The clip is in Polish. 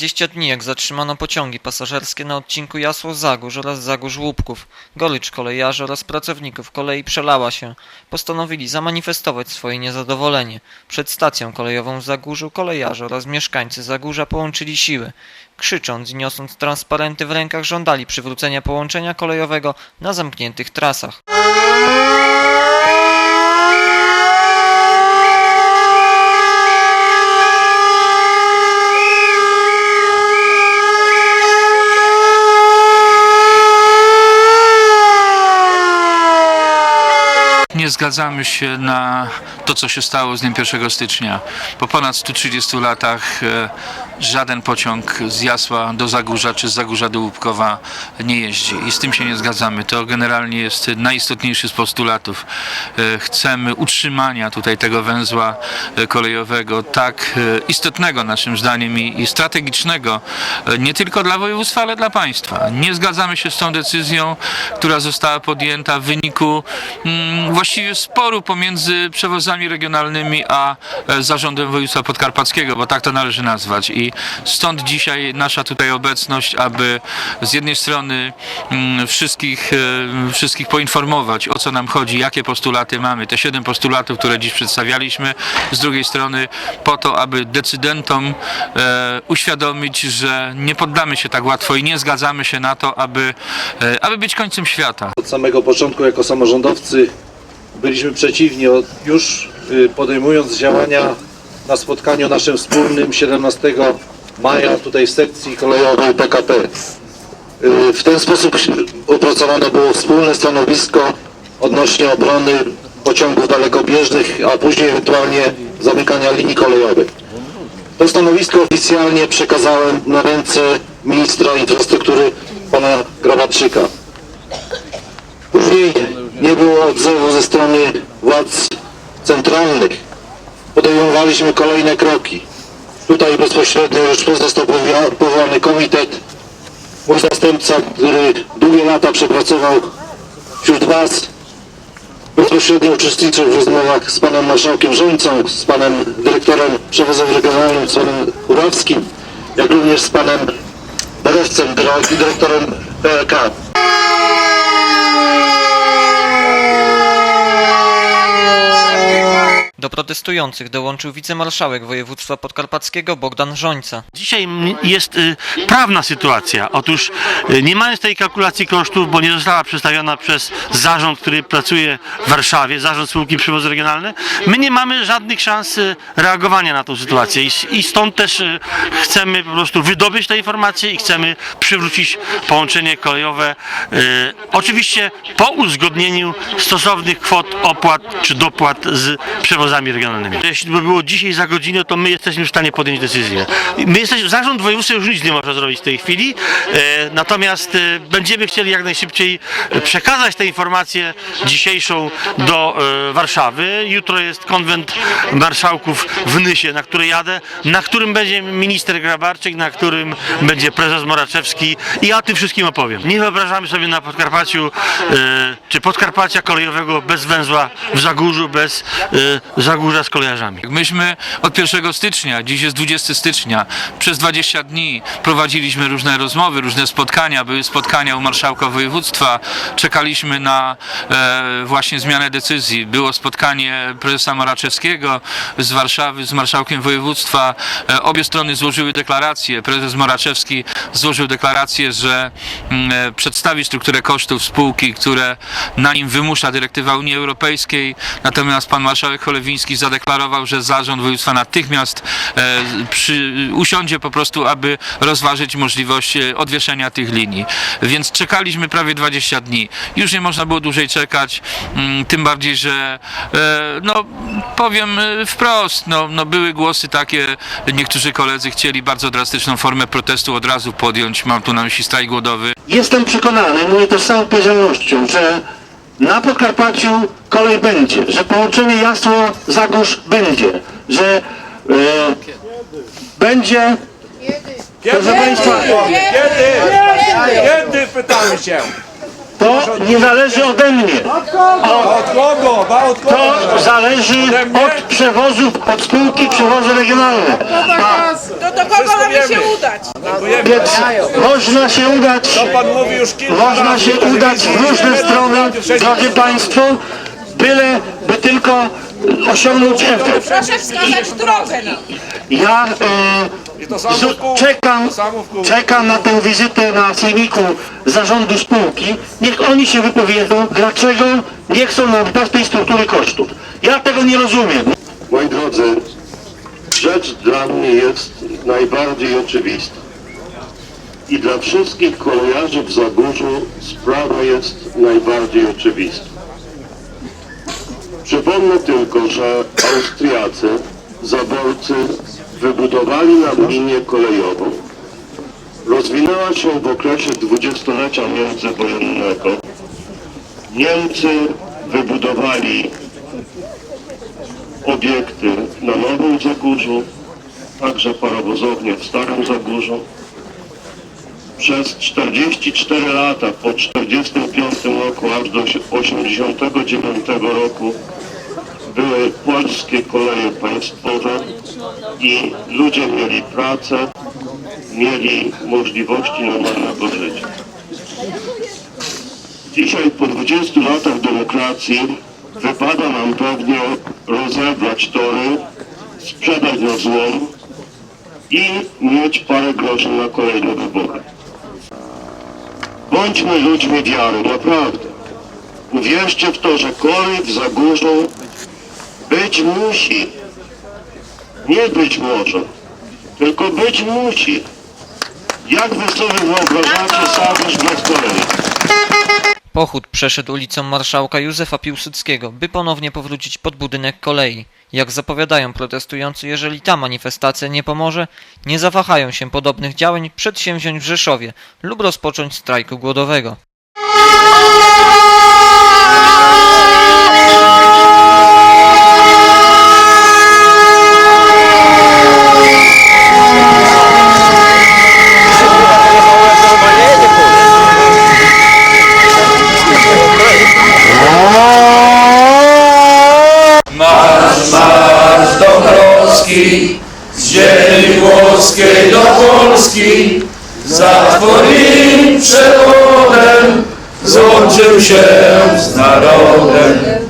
20 dni jak zatrzymano pociągi pasażerskie na odcinku Jasło-Zagórz oraz Zagórz-Łupków. Gorycz kolejarzy oraz pracowników kolei przelała się. Postanowili zamanifestować swoje niezadowolenie. Przed stacją kolejową w Zagórzu kolejarze oraz mieszkańcy Zagórza połączyli siły. Krzycząc i niosąc transparenty w rękach żądali przywrócenia połączenia kolejowego na zamkniętych trasach. Nie zgadzamy się na to, co się stało z dniem 1 stycznia. Po ponad 130 latach e, żaden pociąg z Jasła do Zagórza czy z Zagórza do Łupkowa nie jeździ i z tym się nie zgadzamy. To generalnie jest najistotniejszy z postulatów. E, Chcemy utrzymania tutaj tego węzła e, kolejowego, tak e, istotnego naszym zdaniem i, strategicznego, nie tylko dla województwa, ale dla państwa. Nie zgadzamy się z tą decyzją, która została podjęta w wyniku mm, właściwie sporu pomiędzy przewozami regionalnymi a zarządem województwa podkarpackiego, bo tak to należy nazwać. I stąd dzisiaj nasza tutaj obecność, aby z jednej strony mm, wszystkich, e, wszystkich poinformować, o co nam chodzi, jakie postulaty mamy, te siedem postulatów, które dziś przedstawialiśmy, z drugiej strony po to, aby decydentom e, uświadomić, że nie poddamy się tak łatwo i nie zgadzamy się na to, aby, e, aby być końcem świata. Od samego początku jako samorządowcy byliśmy przeciwni, już y, podejmując działania na spotkaniu naszym wspólnym 17 maja tutaj w sekcji kolejowej PKP. Y, W ten sposób opracowane było wspólne stanowisko odnośnie obrony pociągów dalekobieżnych, a później ewentualnie zamykania linii kolejowych. To stanowisko oficjalnie przekazałem na ręce ministra infrastruktury pana Grabarczyka. Później nie było odzewu ze strony władz centralnych. Podejmowaliśmy kolejne kroki. Tutaj bezpośrednio już został powołany komitet. Mój zastępca, który długie lata przepracował wśród Was, bezpośrednio uczestniczył w rozmowach z panem marszałkiem Żońcą, z panem dyrektorem przewozowym regionalnym, z panem Urawskim, jak również z panem Berewcem, dyre- dyrektorem PLK. Protestujących dołączył wicemarszałek województwa podkarpackiego Bogdan Żońca. Dzisiaj jest y, prawna sytuacja. Otóż y, nie mając tej kalkulacji kosztów, bo nie została przedstawiona przez zarząd, który pracuje w Warszawie, zarząd spółki Przewozy Regionalne, my nie mamy żadnych szans y, reagowania na tą sytuację. I, stąd też chcemy po prostu wydobyć te informacje i chcemy przywrócić połączenie kolejowe. Oczywiście po uzgodnieniu stosownych kwot opłat czy dopłat z przewozami regionalnymi. Jeśli by było dzisiaj za godzinę, to my jesteśmy w stanie podjąć decyzję. My jesteśmy, zarząd województwa już nic nie może zrobić w tej chwili, e, natomiast e, będziemy chcieli jak najszybciej e, przekazać tę informację dzisiejszą do e, Warszawy. Jutro jest konwent marszałków w Nysie, na który jadę, na którym będzie minister Grabarczyk, na którym będzie prezes Moraczewski i ja o tym wszystkim opowiem. Nie wyobrażamy sobie na Podkarpaciu, e, czy Podkarpacia kolejowego bez węzła w Zagórzu, bez e, Zagórza z kolejarzami. Myśmy od 1 stycznia, dziś jest 20 stycznia, przez 20 dni prowadziliśmy różne rozmowy, różne spotkania. Były spotkania u marszałka województwa, czekaliśmy na e, właśnie zmianę decyzji. Było spotkanie prezesa Moraczewskiego z Warszawy z marszałkiem województwa. E, obie strony złożyły deklarację. Prezes Moraczewski złożył deklarację, że mm, e, przedstawi strukturę kosztów spółki, które na nim wymusza dyrektywa Unii Europejskiej. Natomiast pan marszałek Cholewiński zadeklarował, że zarząd województwa natychmiast e, przy, usiądzie po prostu, aby rozważyć możliwość e, odwieszenia tych linii. Więc czekaliśmy prawie 20 dni. Już nie można było dłużej czekać, mm, tym bardziej, że e, no powiem wprost, no, no były głosy takie, niektórzy koledzy chcieli bardzo drastyczną formę protestu od razu podjąć, mam tu na myśli strajk głodowy. Jestem przekonany, mówię to z całą odpowiedzialnością, że na Podkarpaciu kolej będzie, że połączenie Jasło-Zagórz będzie, że e, będzie, proszę Państwa, Kiedy? Kiedy pytamy się? To nie zależy ode mnie. Od kogo? Od kogo? To zależy od przewozów, od spółki przewozy regionalne. No to kogo mamy się udać? Więc można się udać, Pan mówi już kilka można razy się udać w różne strony, drodzy Państwo, byle by tylko osiągnąć efekt. Proszę wskazać drogę nam. Ja I to e, w czekam, To samo w kółko. czekam na tę wizytę na sejmiku zarządu spółki. Niech oni się wypowiedzą, dlaczego nie chcą nam dać tej struktury kosztów. Ja tego nie rozumiem. Moi drodzy, rzecz dla mnie jest najbardziej oczywista. I dla wszystkich kolejarzy w Zagórzu sprawa jest najbardziej oczywista. Przypomnę tylko, że Austriacy, zaborcy, wybudowali nam linię kolejową. Rozwinęła się w okresie dwudziestolecia międzywojennego. Niemcy wybudowali obiekty na Nowym Zagórzu, także parowozownie w Starym Zagórzu. Przez 44 lata, po 45 roku aż do 89 roku były polskie koleje państwowe i ludzie mieli pracę, mieli możliwości normalnego życia. Dzisiaj po 20 latach demokracji wypada nam pewnie rozebrać tory, sprzedać na złom i mieć parę groszy na kolejne wybory. Bądźmy ludźmi wiary, naprawdę. Uwierzcie w to, że kolej w Zagórzu być musi. Nie być może, tylko być musi. Jak wy sobie wyobrażacie Zagórz bez kolei? Pochód przeszedł ulicą marszałka Józefa Piłsudskiego, by ponownie powrócić pod budynek kolei. Jak zapowiadają protestujący, jeżeli ta manifestacja nie pomoże, nie zawahają się podobnych działań przedsięwziąć w Rzeszowie lub rozpocząć strajku głodowego. Polski, z ziemi włoskiej do Polski, za twoim przewodem złączył się z narodem.